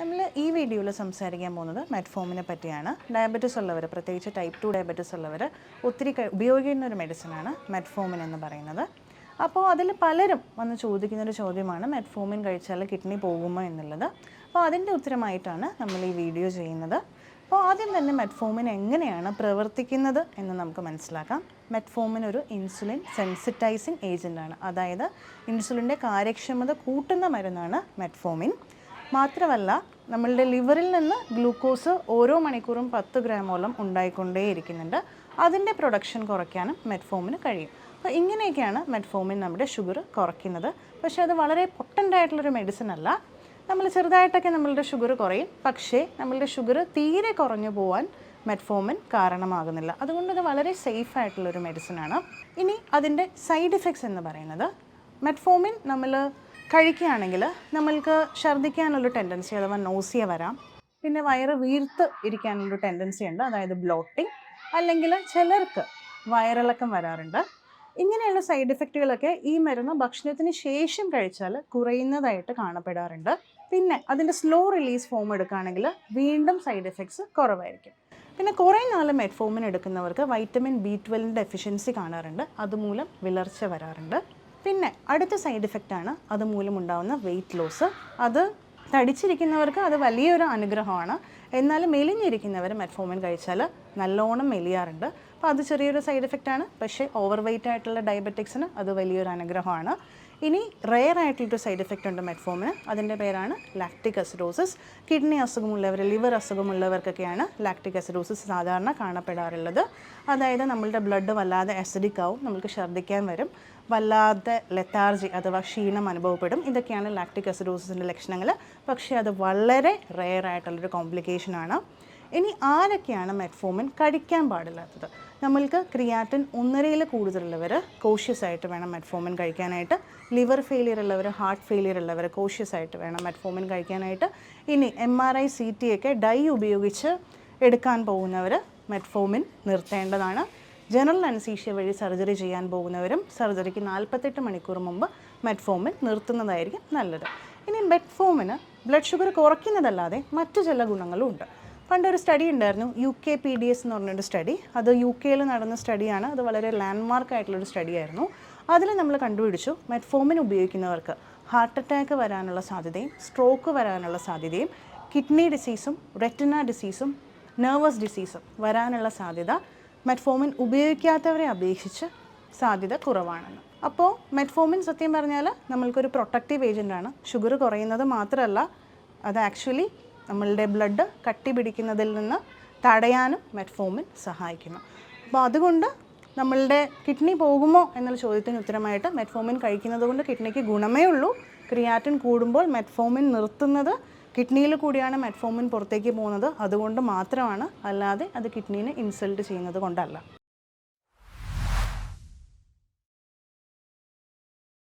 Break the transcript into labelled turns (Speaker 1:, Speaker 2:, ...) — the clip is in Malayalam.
Speaker 1: നമ്മൾ ഈ വീഡിയോയിൽ സംസാരിക്കാൻ പോകുന്നത് മെറ്റ്ഫോമിനെ പറ്റിയാണ്. ഡയബറ്റിസ് ഉള്ളവർ പ്രത്യേകിച്ച് ടൈപ്പ് ടു ഡയബറ്റിസ് ഉള്ളവർ ഒത്തിരി ഉപയോഗിക്കുന്ന ഒരു മെഡിസിനാണ് മെറ്റ്ഫോമിൻ എന്ന് പറയുന്നത്. അപ്പോൾ അതിൽ പലരും വന്ന് ചോദിക്കുന്നൊരു ചോദ്യമാണ് മെറ്റ്ഫോമിൻ കഴിച്ചാൽ കിഡ്നി പോകുമോ എന്നുള്ളത്. അപ്പോൾ അതിന്റെ ഉത്തരമായിട്ടാണ് നമ്മൾ ഈ വീഡിയോ ചെയ്യുന്നത്. അപ്പോൾ ആദ്യം തന്നെ മെറ്റ്ഫോമിൻ എങ്ങനെയാണ് പ്രവർത്തിക്കുന്നത് എന്ന് നമുക്ക് മനസ്സിലാക്കാം. മെറ്റ്ഫോമിൻ ഒരു ഇൻസുലിൻ സെൻസിറ്റൈസിങ് ഏജന്റാണ് അതായത് ഇൻസുലിന്റെ കാര്യക്ഷമത കൂട്ടുന്ന മരുന്നാണ് മെറ്റ്ഫോമിൻ മാത്രമല്ല നമ്മളുടെ ലിവറിൽ നിന്ന് ഗ്ലൂക്കോസ് ഓരോ മണിക്കൂറും പത്ത് ഗ്രാമോളം ഉണ്ടായിക്കൊണ്ടേയിരിക്കുന്നുണ്ട്. അതിന്റെ പ്രൊഡക്ഷൻ കുറയ്ക്കാനും മെറ്റ്ഫോമിന് കഴിയും. അപ്പോൾ ഇങ്ങനെയൊക്കെയാണ് മെറ്റ്ഫോമിൻ നമ്മുടെ ഷുഗർ കുറയ്ക്കുന്നത്. പക്ഷേ അത് വളരെ പൊട്ടന്റ് ആയിട്ടുള്ളൊരു മെഡിസിൻ അല്ല. നമ്മൾ ചെറുതായിട്ടൊക്കെ നമ്മളുടെ ഷുഗർ കുറയും. പക്ഷേ നമ്മളുടെ ഷുഗർ തീരെ കുറഞ്ഞു പോവാൻ മെറ്റ്ഫോമിൻ കാരണമാകുന്നില്ല. അതുകൊണ്ട് അത് വളരെ സേഫ് ആയിട്ടുള്ളൊരു മെഡിസിനാണ് ഇനി അതിന്റെ സൈഡ് ഇഫക്ട്സ് എന്ന് പറയുന്നത് മെറ്റ്ഫോമിൻ നമ്മൾ കഴിക്കുകയാണെങ്കിൽ നമ്മൾക്ക് ഛർദ്ദിക്കാനുള്ള ടെൻഡൻസി അഥവാ നോസിയ വരാം. പിന്നെ വയറ് വീർത്ത് ഇരിക്കാനുള്ള ടെൻഡൻസി ഉണ്ട്. അതായത് ബ്ലോട്ടിങ് അല്ലെങ്കിൽ ചിലർക്ക് വയറിളക്കം വരാറുണ്ട്. ഇങ്ങനെയുള്ള സൈഡ് ഇഫക്റ്റുകളൊക്കെ ഈ മരുന്ന് ഭക്ഷണത്തിന് ശേഷം കഴിച്ചാൽ കുറയുന്നതായിട്ട് കാണപ്പെടാറുണ്ട്. പിന്നെ അതിന്റെ സ്ലോ റിലീസ് ഫോം എടുക്കുകയാണെങ്കിൽ വീണ്ടും സൈഡ് എഫക്ട്സ് കുറവായിരിക്കും. പിന്നെ കുറേ നാൾ മെറ്റ്ഫോമിൻ എടുക്കുന്നവർക്ക് വൈറ്റമിൻ ബി ട്വൽവിന്റെ ഡെഫിഷ്യൻസി കാണാറുണ്ട്. അതുമൂലം വിളർച്ച വരാറുണ്ട്. പിന്നെ അടുത്ത സൈഡ് ഇഫക്റ്റാണ് അതുമൂലം ഉണ്ടാകുന്ന വെയിറ്റ് ലോസ് അത് തടിച്ചിരിക്കുന്നവർക്ക് അത് വലിയൊരു അനുഗ്രഹമാണ്. എന്നാൽ മെലിഞ്ഞിരിക്കുന്നവർ മെറ്റ്ഫോമിൻ കഴിച്ചാൽ നല്ലോണം മെലിയാറുണ്ട്. അപ്പോൾ അത് ചെറിയൊരു സൈഡ് ഇഫക്റ്റാണ് പക്ഷേ ഓവർ വെയിറ്റ് ആയിട്ടുള്ള ഡയബറ്റിക്സിന് അത് വലിയൊരു അനുഗ്രഹമാണ്. ഇനി റെയർ ആയിട്ടുള്ളൊരു സൈഡ് എഫക്റ്റ് ഉണ്ട് മെറ്റ്ഫോമിന് അതിന്റെ പേരാണ് ലാക്റ്റിക് അസിഡോസിസ് കിഡ്നി അസുഖമുള്ളവർ ലിവർ അസുഖമുള്ളവർക്കൊക്കെയാണ് ലാക്റ്റിക് അസിഡോസിസ് സാധാരണ കാണപ്പെടാറുള്ളത്. അതായത് നമ്മളുടെ ബ്ലഡ് വല്ലാതെ അസിഡിക് ആവും നമുക്ക് ഛർദ്ദിക്കാൻ വരും വല്ലാതെ ലെത്താർജി അഥവാ ക്ഷീണം അനുഭവപ്പെടും. ഇതൊക്കെയാണ് ലാക്റ്റിക് അസിഡോസിന്റെ ലക്ഷണങ്ങൾ പക്ഷേ അത് വളരെ റെയർ ആയിട്ടുള്ളൊരു കോംപ്ലിക്കേഷനാണ് ഇനി ആരൊക്കെയാണ് മെറ്റ്ഫോമിൻ കഴിക്കാൻ പാടില്ലാത്തത്? നമ്മൾക്ക് ക്രിയാറ്റിൻ ഒന്നരയിൽ കൂടുതലുള്ളവർ കോഷ്യസ് ആയിട്ട് വേണം മെറ്റ്ഫോമിൻ കഴിക്കാനായിട്ട്. ലിവർ ഫെയിലിയർ ഉള്ളവർ ഹാർട്ട് ഫെയിലിയർ ഉള്ളവർ കോഷ്യസ് ആയിട്ട് വേണം മെറ്റ്ഫോമിൻ കഴിക്കാനായിട്ട്. ഇനി M R I C T ഒക്കെ ഡൈ ഉപയോഗിച്ച് എടുക്കാൻ പോകുന്നവർ മെറ്റ്ഫോമിൻ നിർത്തേണ്ടതാണ്. ജനറൽ അനസീഷ്യ വഴി സർജറി ചെയ്യാൻ പോകുന്നവരും സർജറിക്ക് നാൽപ്പത്തെട്ട് മണിക്കൂർ മുമ്പ് മെറ്റ്ഫോമിൻ നിർത്തുന്നതായിരിക്കും നല്ലത്. ഇനി മെറ്റ്ഫോമിന് ബ്ലഡ് ഷുഗർ കുറയ്ക്കുന്നതല്ലാതെ മറ്റു ചില ഗുണങ്ങളും ഉണ്ട് പണ്ടൊരു സ്റ്റഡി ഉണ്ടായിരുന്നു U K P D S എന്ന് പറഞ്ഞൊരു സ്റ്റഡി അത് യു കെയിൽ നടന്ന സ്റ്റഡിയാണ് അത് വളരെ ലാൻഡ്മാർക്ക് ആയിട്ടുള്ളൊരു സ്റ്റഡി ആയിരുന്നു. അതിൽ നമ്മൾ കണ്ടുപിടിച്ചു മെറ്റ്ഫോമിൻ ഉപയോഗിക്കുന്നവർക്ക് ഹാർട്ട് അറ്റാക്ക് വരാനുള്ള സാധ്യതയും സ്ട്രോക്ക് വരാനുള്ള സാധ്യതയും കിഡ്നി ഡിസീസും റെറ്റിന ഡിസീസും നെർവസ് ഡിസീസും വരാനുള്ള സാധ്യത മെറ്റ്ഫോമിൻ ഉപയോഗിക്കാത്തവരെ അപേക്ഷിച്ച് സാധ്യത കുറവാണെന്ന്. അപ്പോൾ മെറ്റ്ഫോമിൻ സത്യം പറഞ്ഞാൽ നമ്മൾക്കൊരു പ്രൊട്ടക്റ്റീവ് ഏജന്റാണ് ഷുഗർ കുറയുന്നത് മാത്രമല്ല അത് ആക്ച്വലി നമ്മളുടെ ബ്ലഡ് കട്ടി പിടിക്കുന്നതിൽ നിന്ന് തടയാനും മെറ്റ്ഫോമിൻ സഹായിക്കുന്നു. അപ്പോൾ അതുകൊണ്ട് നമ്മളുടെ കിഡ്നി പോകുമോ എന്നുള്ള ചോദ്യത്തിന് ഉത്തരമായിട്ട് മെറ്റ്ഫോമിൻ കഴിക്കുന്നത് കൊണ്ട് കിഡ്നിക്ക് ഗുണമേ ഉള്ളൂ. ക്രിയാറ്റിൻ കൂടുമ്പോൾ മെറ്റ്ഫോമിൻ നിർത്തുന്നത് കിഡ്നിയിൽ കൂടിയാണ് മെറ്റ്ഫോമിൻ പുറത്തേക്ക് പോകുന്നത്. അതുകൊണ്ട് മാത്രമാണ് അല്ലാതെ അത് കിഡ്നീനെ ഇൻസൾട്ട് ചെയ്യുന്നത് കൊണ്ടല്ല.